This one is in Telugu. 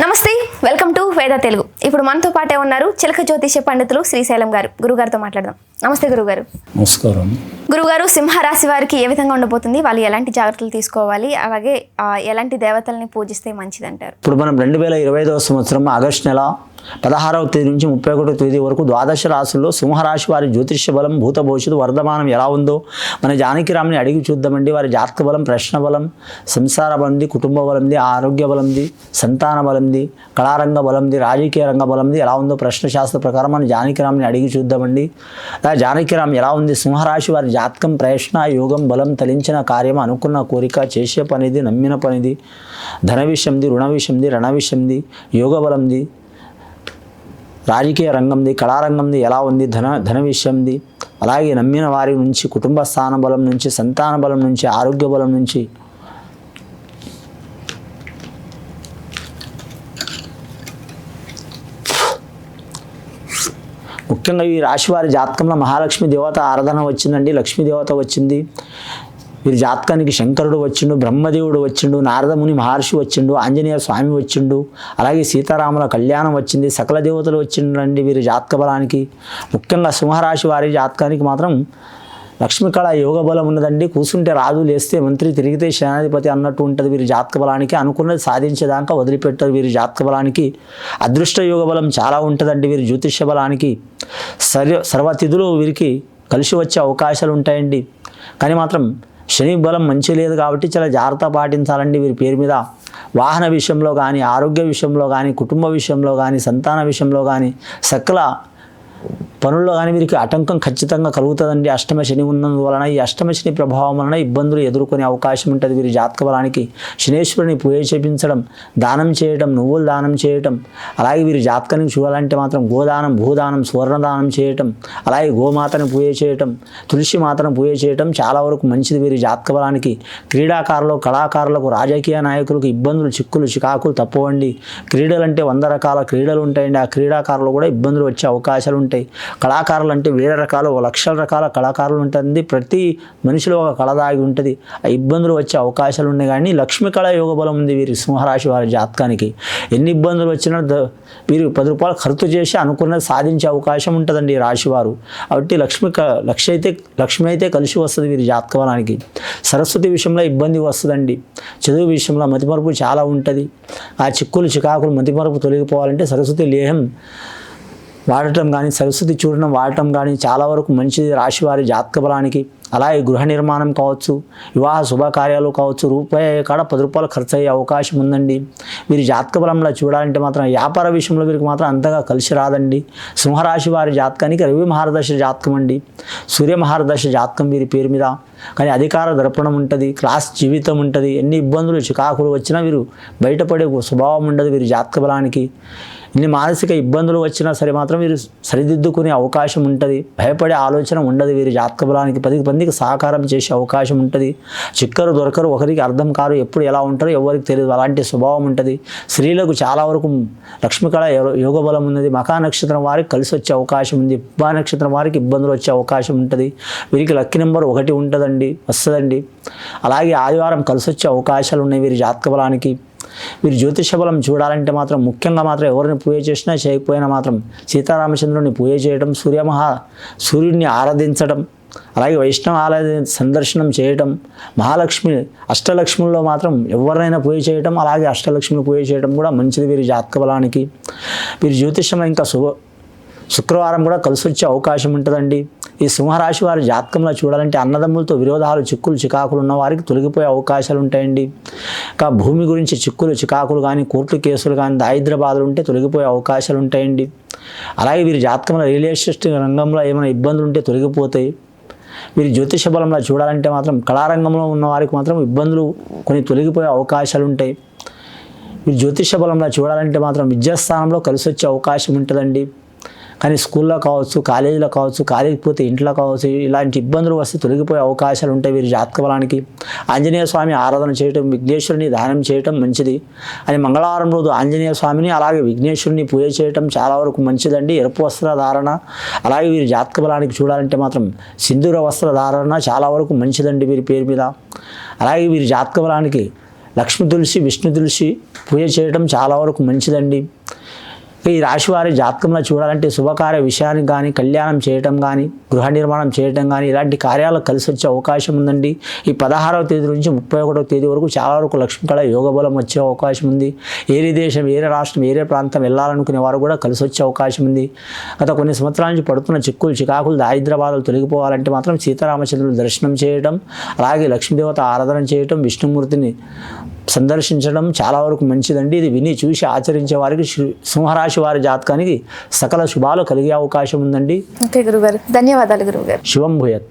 నమస్తే వెల్కమ్ టు వేద తెలుగు. ఇప్పుడు మనతో పాటే ఉన్నారు చిలక జ్యోతిష పండితులు శ్రీశైలం గారు. గురుగారితో మాట్లాడదాం. నమస్తే గురుగారు. నమస్కారం. గురుగారు సింహరాశి వారికి ఏ విధంగా ఉండబోతుంది? వాళ్ళు ఎలాంటి జాగ్రత్తలు తీసుకోవాలి? అలాగే ఆ, ఎలాంటి దేవతల్ని పూజిస్తే మంచిది అంటారు ఇప్పుడు మనం రెండు వేల ఇరవై ఐదవ సంవత్సరం ఆగస్టు నెల పదహారవ తేదీ నుంచి ముప్పై ఒకటో తేదీ వరకు ద్వాదశ రాశుల్లో సింహరాశి వారి జ్యోతిష్య బలం భూత భవిష్యత్తు వర్ధమానం ఎలా ఉందో మన జానకిరామ్ని అడిగి చూద్దామండి. వారి జాతక బలం ప్రశ్న బలం సంసార బలంది కుటుంబ బలంది ఆరోగ్య బలంది సంతాన బలంది కళారంగ బలంది రాజకీయ రంగ బలంది ఎలా ఉందో ప్రశ్న శాస్త్ర ప్రకారం మన జానకిరామ్ని అడిగి చూద్దామండి. జానకిరామ్ ఎలా ఉంది? సింహరాశి వారి జాతకం ప్రయత్న యోగం బలం తలించిన కార్యం అనుకున్న కోరిక చేసే పనిది నమ్మిన పనిది ధన విషయంది రుణ విషయంది రణ విషయంది యోగ బలంది రాజకీయ రంగంది కళారంగంది ఎలా ఉంది ధన ధన విషయంది? అలాగే నమ్మిన వారి నుంచి కుటుంబ స్థాన బలం నుంచి సంతాన బలం నుంచి ఆరోగ్య బలం నుంచి. ముఖ్యంగా ఈ రాశివారి జాతకంలో మహాలక్ష్మి దేవత ఆరాధన వచ్చిందండి లక్ష్మీ దేవత వచ్చింది. వీరి జాతకానికి శంకరుడు వచ్చిండు బ్రహ్మదేవుడు వచ్చిండు నారదముని మహర్షి వచ్చిండు ఆంజనేయ స్వామి వచ్చిండు అలాగే సీతారాముల కళ్యాణం వచ్చింది సకల దేవతలు వచ్చిండండి వీరి జాతక బలానికి. ముఖ్యంగా సింహరాశి వారి జాతకానికి మాత్రం లక్ష్మీకళ యోగ బలం ఉన్నదండి. కూర్చుంటే రాజు లేస్తే మంత్రి తిరిగితే సేనాధిపతి అన్నట్టు ఉంటుంది వీరి జాతక బలానికి. అనుకున్నది సాధించేదాకా వదిలిపెట్టరు వీరి జాతక బలానికి. అదృష్ట యోగ బలం చాలా ఉంటుందండి వీరి జ్యోతిష్య బలానికి. సర్వ సర్వతిథులు వీరికి కలిసి వచ్చే అవకాశాలు ఉంటాయండి. కానీ మాత్రం శని బలం మంచి లేదు కాబట్టి చాలా జాగ్రత్త పాటించాలండి వీరి పేరు మీద. వాహన విషయంలో కానీ ఆరోగ్య విషయంలో కానీ కుటుంబ విషయంలో కానీ సంతాన విషయంలో కానీ సకల పనుల్లో కానీ వీరికి ఆటంకం ఖచ్చితంగా కలుగుతుందండి. అష్టమ శని ఉన్నందువలన ఈ అష్టమ శని ప్రభావం వలన ఇబ్బందులు ఎదుర్కొనే అవకాశం ఉంటుంది వీరి జాతక బలానికి. శనేశ్వరుని పూజ చేపించడం దానం చేయడం నువ్వులు దానం చేయటం అలాగే వీరి జాతకాన్ని చూడాలంటే మాత్రం గోదానం భూదానం సువర్ణదానం చేయటం అలాగే గోమాతను పూజ చేయటం తులసి మాతను పూజ చేయటం చాలా వరకు మంచిది వీరి జాతక బలానికి. క్రీడాకారులు కళాకారులకు రాజకీయ నాయకులకు ఇబ్బందులు చిక్కులు చికాకులు తప్పవండి. క్రీడలు అంటే వంద రకాల క్రీడలు ఉంటాయండి. ఆ క్రీడాకారులు కూడా ఇబ్బందులు వచ్చే అవకాశాలు ఉంటాయి. కళాకారులు అంటే వేరే రకాల లక్షల రకాల కళాకారులు ఉంటుంది. ప్రతి మనిషిలో ఒక కళ దాగి ఉంటుంది. ఆ ఇబ్బందులు వచ్చే అవకాశాలు ఉన్నాయి కానీ లక్ష్మి కళ యోగ బలం ఉంది వీరి సింహరాశి వారి జాతకానికి. ఎన్ని ఇబ్బందులు వచ్చినా ద- వీరు పది రూపాయలు ఖర్చు చేసి అనుకున్నది సాధించే అవకాశం ఉంటుందండి ఈ రాశివారు కాబట్టి లక్ష్మి లక్ష్మి అయితే లక్ష్మి అయితే కలిసి వస్తుంది వీరి జాతక బలానికి సరస్వతి విషయంలో ఇబ్బంది వస్తుందండి. చదువు విషయంలో మతిమరుపు చాలా ఉంటుంది. ఆ చిక్కులు చికాకులు మతిమరుపు తొలగిపోవాలంటే సరస్వతి లేహం వాడటం కానీ సరస్వతి చూడడం వాడటం కానీ చాలా వరకు మంచిది రాశివారి జాతక బలానికి అలాగే గృహ నిర్మాణం కావచ్చు వివాహ శుభకార్యాలు కావచ్చు రూపాయి కాడ పది రూపాయలు ఖర్చు అయ్యే అవకాశం ఉందండి. వీరి జాతక బలంలో చూడాలంటే మాత్రం వ్యాపార విషయంలో వీరికి మాత్రం అంతగా కలిసి రాదండి. సింహరాశి వారి జాతకానికి రవి మహారదశ జాతకం అండి. సూర్య మహారదశ జాతకం వీరి పేరు మీద. కానీ అధికార దర్పణం ఉంటుంది క్లాస్ జీవితం ఉంటుంది ఎన్ని ఇబ్బందులు చికాకులు వచ్చినా వీరు బయటపడే స్వభావం ఉండదు వీరి జాతక బలానికి. ఇన్ని మానసిక ఇబ్బందులు వచ్చినా సరే మాత్రం వీరు సరిదిద్దుకునే అవకాశం ఉంటుంది. భయపడే ఆలోచన ఉండదు. వీరి జాతక బలానికి పది మందికి సహకారం చేసే అవకాశం ఉంటుంది. చిక్కరు దొరకరు ఒకరికి అర్థం కారు ఎప్పుడు ఎలా ఉంటారో ఎవరికి తెలియదు. అలాంటి స్వభావం ఉంటుంది. స్త్రీలకు చాలా వరకు లక్ష్మీకళ యోగ బలం ఉన్నది. మకా నక్షత్రం వారికి కలిసి వచ్చే అవకాశం ఉంది. ఉబ్బా నక్షత్రం వారికి ఇబ్బందులు వచ్చే అవకాశం ఉంటుంది. వీరికి లక్కీ నెంబర్ ఒకటి ఉంటుందండి. వస్తుందండి. అలాగే ఆదివారం కలిసి వచ్చే అవకాశాలు ఉన్నాయి. వీరి జాతక బలానికి వీరు జ్యోతిష బలం చూడాలంటే మాత్రం ముఖ్యంగా మాత్రం ఎవరిని పూజ చేసినా చేయకపోయినా మాత్రం సీతారామచంద్రుని పూజ చేయడం సూర్యమహా సూర్యుడిని ఆరాధించడం అలాగే వైష్ణవ ఆలయ సందర్శనం చేయటం మహాలక్ష్మి అష్టలక్ష్ముల్లో మాత్రం ఎవరినైనా పూజ చేయటం అలాగే అష్టలక్ష్మిని పూజ చేయడం కూడా మంచిది వీరి జాతక బలానికి. వీరి జ్యోతిషంలో ఇంకా శుభ శుక్రవారం కూడా కలిసి వచ్చే అవకాశం ఉంటుందండి. ఈ సింహరాశి వారి జాతకంలో చూడాలంటే అన్నదమ్ములతో విరోధాలు చిక్కులు చికాకులు ఉన్న వారికి తొలగిపోయే అవకాశాలు ఉంటాయండి. ఇంకా భూమి గురించి చిక్కులు చికాకులు కానీ కోర్టు కేసులు కానీ దారిద్ర బాధలు ఉంటే తొలగిపోయే అవకాశాలు ఉంటాయండి. అలాగే వీరి జాతకంలో రియల్ ఎస్టేట్ రంగంలో ఏమైనా ఇబ్బందులు ఉంటే తొలగిపోతాయి. వీరి జ్యోతిష బలంలో చూడాలంటే మాత్రం కళారంగంలో ఉన్న వారికి మాత్రం ఇబ్బందులు కొన్ని తొలగిపోయే అవకాశాలు ఉంటాయి. మీరు జ్యోతిష బలంలో చూడాలంటే మాత్రం విద్యాస్థానంలో కలిసి వచ్చే అవకాశం ఉంటుందండి. కానీ స్కూల్లో కావచ్చు కాలేజీలో కావచ్చు కాలేజీకి పోతే ఇంట్లో కావచ్చు ఇలాంటి ఇబ్బందులు వస్తే తొలగిపోయే అవకాశాలు ఉంటాయి వీరి జాతక బలానికి. ఆంజనేయ స్వామి ఆరాధన చేయటం విఘ్నేశ్వరుని దానం చేయటం మంచిది. అని మంగళవారం రోజు ఆంజనేయ స్వామిని అలాగే విఘ్నేశ్వరుని పూజ చేయటం చాలా వరకు మంచిదండి. ఎరుపు వస్త్ర ధారణ అలాగే వీరి జాతక బలానికి చూడాలంటే మాత్రం సింధూర వస్త్ర ధారణ చాలా వరకు మంచిదండి వీరి పేరు మీద. అలాగే వీరి జాతక బలానికి లక్ష్మి తులసి విష్ణు తులసి పూజ చేయడం చాలా వరకు మంచిదండి. ఈ రాశివారి జాతకంలో చూడాలంటే శుభకార్య విషయానికి కానీ కళ్యాణం చేయటం కానీ గృహ నిర్మాణం చేయటం కానీ ఇలాంటి కార్యాలు కలిసి వచ్చే అవకాశం ఉందండి. ఈ పదహారవ తేదీ నుంచి ముప్పై ఒకటవ తేదీ వరకు చాలా వరకు లక్ష్మీకళ యోగ బలం వచ్చే అవకాశం ఉంది. ఏరే దేశం ఏరే రాష్ట్రం ఏరే ప్రాంతం వెళ్ళాలనుకునే వారు కూడా కలిసి వచ్చే అవకాశం ఉంది. గత కొన్ని సంవత్సరాల నుంచి పడుతున్న చిక్కులు చికాకులు దారిద్ర తొలగిపోవాలంటే మాత్రం సీతారామచంద్రులు దర్శనం చేయడం అలాగే లక్ష్మీదేవత ఆరాధన చేయటం విష్ణుమూర్తిని సందర్శించడం చాలా వరకు మంచిదండి. ఇది విని చూసి ఆచరించే వారికి సింహరాశి వారి జాతకానికి సకల శుభాలు కలిగే అవకాశం ఉందండి. ఓకే గురుగారు. ధన్యవాదాలు గురువుగారు శివం భూయత్.